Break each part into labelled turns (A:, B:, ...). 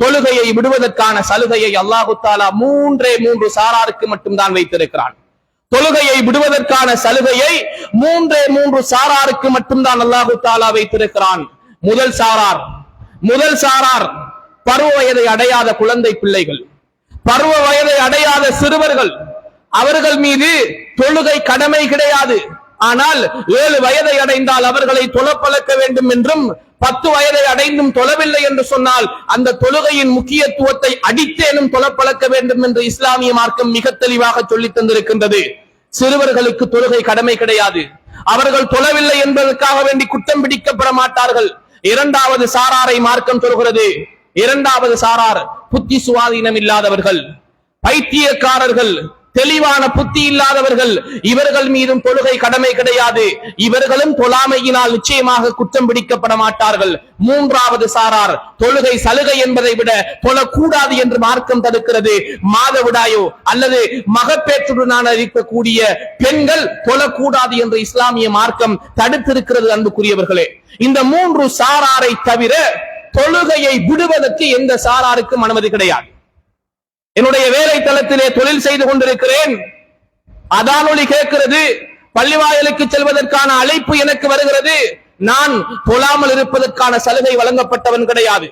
A: தொழுகையை விடுவதற்கான சலுகையை அல்லாஹு தாலா மூன்றே மூன்று சாராருக்கு மட்டும்தான் வைத்திருக்கிறான். தொழுகையை விடுவதற்கான சலுகையை மூன்றே மூன்று சாராருக்கு மட்டும்தான் அல்லாஹு தாலா வைத்திருக்கிறான். முதல் சாரார் முதல் சாரார் பருவ வயதை அடையாத குழந்தை பிள்ளைகள். பருவ வயதை அடையாத சிறுவர்கள் அவர்கள் மீது தொழுகை கடமை கிடையாது. ஆனால் ஏழு வயதை அடைந்தால் அவர்களை தொழப்பழக்க வேண்டும் என்றும் பத்து வயதை அடைந்தும் தொழவில்லை என்று சொன்னால் அந்த தொழுகையின் முக்கியத்துவத்தை அடித்தேனும் தொழப்பழக்க வேண்டும் என்று இஸ்லாமிய மார்க்கம் மிக தெளிவாக சொல்லி தந்திருக்கின்றது. சிறுவர்களுக்கு தொழுகை கடமை கிடையாது. அவர்கள் தொழவில்லை என்பதற்காக வேண்டி குற்றம் பிடிக்கப்பட மாட்டார்கள். இரண்டாவது சாராரை மார்க்கம் சொல்கிறது. இரண்டாவது சாரார் புத்தி சுவாதீனம் இல்லாதவர்கள். பைத்தியக்காரர்கள். தெளிவான புத்தி இல்லாதவர்கள் இவர்கள் மீதும் தொழுகை கடமை கிடையாது. இவர்களும் தொழாமையினால் நிச்சயமாக குற்றம் பிடிக்கப்பட மாட்டார்கள். மூன்றாவது சாரார் தொழுகை சலுகை என்பதை விட தொழக்கூடாது என்று மார்க்கம் தடுக்கிறது. மாதவிடாயோ அல்லது மகப்பேற்றுடனான இருக்கக்கூடிய பெண்கள் தொழக்கூடாது என்று இஸ்லாமிய மார்க்கம் தடுத்திருக்கிறது அன்புக்குரியவர்களே. இந்த மூன்று சாராரை தவிர தொழுகையை விடுவதற்கு எந்த சாராருக்கும் அனுமதி கிடையாது. என்னுடைய வேலை தளத்திலே தொழில் செய்து கொண்டிருக்கிறேன். அதானொலி கேட்கிறது. பள்ளிவாயலுக்கு செல்வதற்கான அழைப்பு எனக்கு வருகிறது. நான் தொழாமல் இருப்பதற்கான சலுகை வழங்கப்பட்டவன் கிடையாது.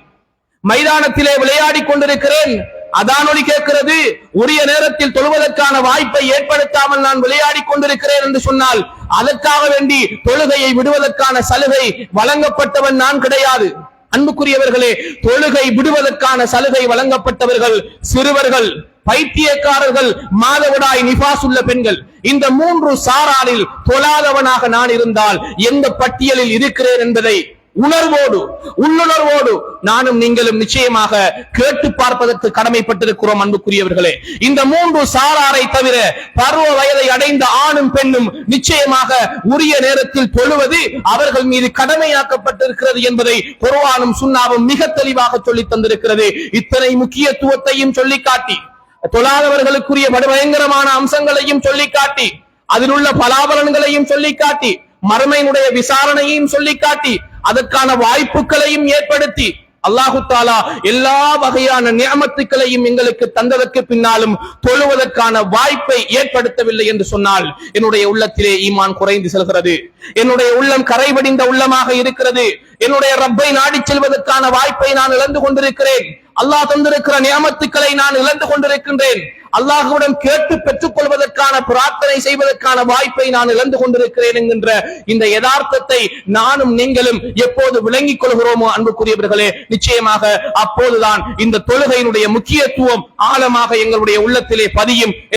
A: மைதானத்திலே விளையாடி கொண்டிருக்கிறேன். அதானொலி கேட்கிறது. உரிய நேரத்தில் தொழுவதற்கான வாய்ப்பை ஏற்படுத்தாமல் நான் விளையாடி கொண்டிருக்கிறேன் என்று சொன்னால் அதற்காக வேண்டி தொழுகையை விடுவதற்கான சலுகை வழங்கப்பட்டவன் நான் கிடையாது. அன்புக்குரியவர்களே தொழுகை விடுவதற்கான சலுகை வழங்கப்பட்டவர்கள் சிறுவர்கள் பைத்தியக்காரர்கள் மாதவிடாய் நிபாஸ் உள்ள பெண்கள். இந்த மூன்று சாராரில் தொழாதவனாக நான் இருந்தால் எந்த பட்டியலில் இருக்கிறேன் என்பதை உணர்வோடு உள்ளுணர்வோடு நானும் நீங்களும் நிச்சயமாக கேட்டு பார்ப்பதற்கு கடமைப்பட்டிருக்கிறோம் அன்புக்குரியவர்களே. இந்த மூன்று சாராரை தவிர பருவ வயதை அடைந்த ஆணும் பெண்ணும் நிச்சயமாக உரிய நேரத்தில் தொழுவது அவர்கள் மீது கடமையாக்கப்பட்டிருக்கிறது என்பதை குர்ஆனும் சுன்னாவும் மிக தெளிவாக சொல்லி தந்திருக்கிறது. இத்தனை முக்கியத்துவத்தையும் சொல்லி காட்டி தொழாதவர்களுக்குரிய பயங்கரமான அம்சங்களையும் சொல்லி காட்டி அதில் உள்ள பலாபலன்களையும் சொல்லி காட்டி மறுமையினுடைய விசாரணையையும் சொல்லி காட்டி அதற்கான வாய்ப்புகளையும் ஏற்படுத்தி அல்லாஹு தாலா எல்லா வகையான நியமத்துக்களையும் எங்களுக்கு தந்ததற்கு பின்னாலும் தொழுவதற்கான வாய்ப்பை ஏற்படுத்தவில்லை என்று சொன்னால் என்னுடைய உள்ளத்திலே ஈமான் குறைந்து செல்கிறது. என்னுடைய உள்ளம் கரைபடிந்த உள்ளமாக இருக்கிறது. என்னுடைய ரப்பை நாடி செல்வதற்கான வாய்ப்பை நான் இழந்து கொண்டிருக்கிறேன். அல்லாஹ் தந்திருக்கிற நியமத்துக்களை நான் இழந்து கொண்டிருக்கின்றேன். அல்லாஹுடன் கேட்டு பெற்றுக் கொள்வதற்கான பிரார்த்தனை செய்வதற்கான வாய்ப்பை நான் இழந்து கொண்டிருக்கிறேன் என்கின்ற இந்த யதார்த்தத்தை நானும் நீங்களும் எப்போது விளங்கிக் கொள்கிறோமோ அன்புக்குரியவர்களே நிச்சயமாக அப்போதுதான் இந்த தொழுகையினுடைய முக்கியத்துவம் ஆழமாக எங்களுடைய உள்ளத்திலே பதியும்.